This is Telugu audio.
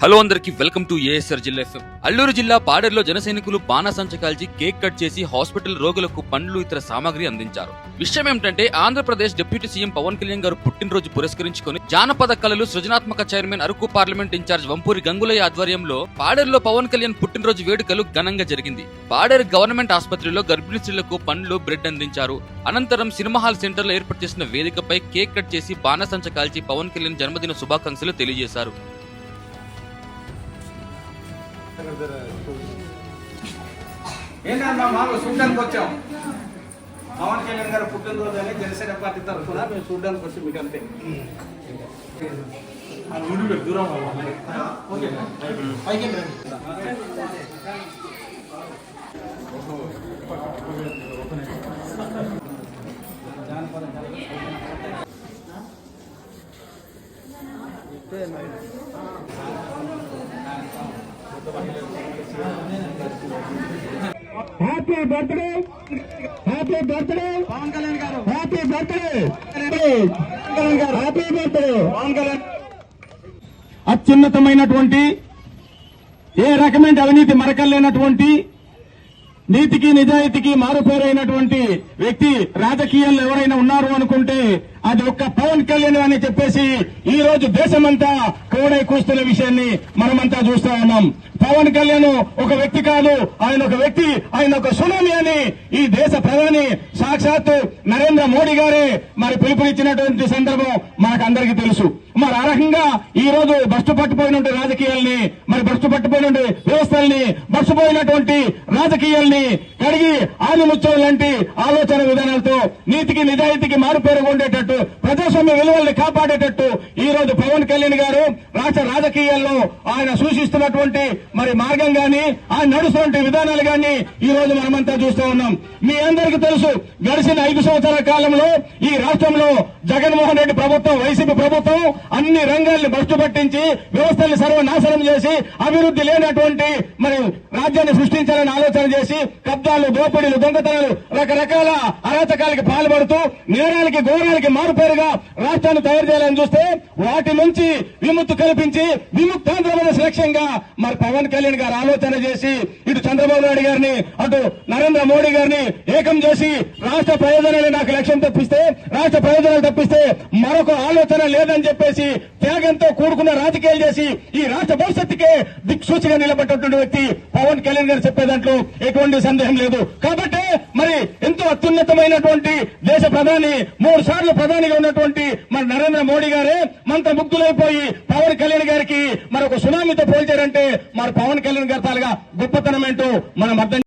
హలో అందరికి వెల్కమ్ టు ఏఎస్ఆర్ జిల్లా ఎఫ్ఎం అల్లూరు జిల్లా పాడేరులో జన సైనికులు బాణాసంచ కాల్చి కేక్ కట్ చేసి హాస్పిటల్ రోగులకు పండ్లు ఇతర సామాగ్రి అందించారు. విషయం ఏమిటంటే ఆంధ్రప్రదేశ్ డిప్యూటీ సీఎం పవన్ కళ్యాణ్ గారు పుట్టినరోజు పురస్కరించుకొని జానపద కళలు సృజనాత్మక chairman Araku parliament in-charge Vampuri Gangulaiah ఆధ్వర్యంలో పాడేరులో పవన్ కళ్యాణ్ పుట్టినరోజు వేడుకలు ఘనంగా జరిగింది. పాడేరు గవర్నమెంట్ ఆసుపత్రిలో గర్భిణీ స్త్రీలకు పండ్లు బ్రెడ్ అందించారు. అనంతరం సినిమా హాల్ సెంటర్లో ఏర్పాటు చేసిన వేదికపై కేక్ కట్ చేసి బాణసంచ కాల్చి పవన్ కళ్యాణ్ జన్మదిన శుభాకాంక్షలు తెలియజేశారు. ఏంటన్నా మాకు చూడడానికి వచ్చాం? పవన్ కళ్యాణ్ గారు పుట్టినరోజు అని జనసేన పార్టీ తరఫున మేము చూడడానికి వచ్చి మీకు అంతే. Happy birthday happy birthday Pawan Kalyan garu. Happy birthday Pawan Kalyan గారు హ్యాపీ బర్త్డే పవన్ కళ్యాణ్. అత్యున్నతమైనటువంటి ఏ రకమైన అవినీతి మరకలేనటువంటి నీతికి నిజాయితీకి మారుపేరైనటువంటి వ్యక్తి రాజకీయాల్లో ఎవరైనా ఉన్నారు అనుకుంటే అది ఒక్క పవన్ కళ్యాణ్ అని చెప్పేసి ఈ రోజు దేశమంతా కోడై కూస్తున్న విషయాన్ని మనమంతా చూస్తా ఉన్నాం. పవన్ కళ్యాణ్ ఒక వ్యక్తి కాదు ఆయన ఒక వ్యక్తి ఆయన ఒక సునామీ అని ఈ దేశ ప్రధాని సాక్షాత్తు నరేంద్ర మోడీ గారే మరి పిలుపునిచ్చినటువంటి సందర్భం మనకందరికీ తెలుసు. మరి ఆ రకంగా ఈ రోజు బస్సు పట్టుపోయినటువంటి రాజకీయాల్ని మరి బస్సు పట్టుపోయినటువంటి వ్యవస్థల్ని బస్సు పోయినటువంటి రాజకీయాల్ని కడిగి ఆదిముత్యం లాంటి ఆలోచన విధానాలతో నీతికి నిజాయితీకి మారుపేరు ఉండేటట్టు ప్రజాస్వామ్య విలువల్ని కాపాడేటట్టు ఈ రోజు పవన్ కళ్యాణ్ గారు రాష్ట్ర రాజకీయాల్లో ఆయన సూచిస్తున్నటువంటి మరి మార్గం గాని ఆయన నడుస్తున్న విధానాలు గాని ఈ రోజు మనమంతా చూస్తూ ఉన్నాం. మీ అందరికీ తెలుసు గడిచిన ఐదు సంవత్సరాల కాలంలో ఈ రాష్ట్రంలో జగన్మోహన్ రెడ్డి ప్రభుత్వం వైసీపీ ప్రభుత్వం అన్ని రంగాల్ని భ్రష్టు పట్టించి వ్యవస్థల్ని సర్వనాశనం చేసి అభివృద్ధి లేనటువంటి మరి రాజ్యాన్ని సృష్టించాలని ఆలోచన చేసి మోసాలు దోపిడీలు దొంగతనాలు రకరకాల అరాచకాలకి పాల్పడుతూ నేరాలకి ఘోరాలకి మారుపేరుగా రాష్ట్రాన్ని తయారు చేయాలని చూస్తే వాటి నుంచి విముక్తి కల్పించి విముక్తాంధ్రప్రదేశ్ లక్ష్యంగా మరి పవన్ కళ్యాణ్ గారు ఆలోచన చేసి ఇటు చంద్రబాబు నాయుడు గారిని అటు నరేంద్ర మోడీ గారిని ఏకం చేసి రాష్ట్ర ప్రయోజనాలు నాకు లక్ష్యం తప్పిస్తే రాష్ట్ర ప్రయోజనాలు తప్పిస్తే మరొక ఆలోచన లేదని చెప్పేసి త్యాగంతో కూడుకున్న రాజకీయాలు చేసి ఈ రాష్ట్ర భవిష్యత్తుకే దిక్సూచిగా నిలబడ్డటువంటి వ్యక్తి పవన్ కళ్యాణ్ గారు చెప్పే దాంట్లో ఎటువంటి సందేహం లేదు. కాబట్టి మరి ఎంతో అత్యున్నతమైనటువంటి దేశ ప్రధాని మూడు సార్లు ప్రధానిగా ఉన్నటువంటి మరి నరేంద్ర మోడీ గారే మంత్రముగ్ధులైపోయి పవన్ కళ్యాణ్ గారికి మరి ఒక సునామీతో పోల్చారంటే మరి పవన్ కళ్యాణ్ గారి తాలుగా గొప్పతనం ఏంటో మనం అర్థం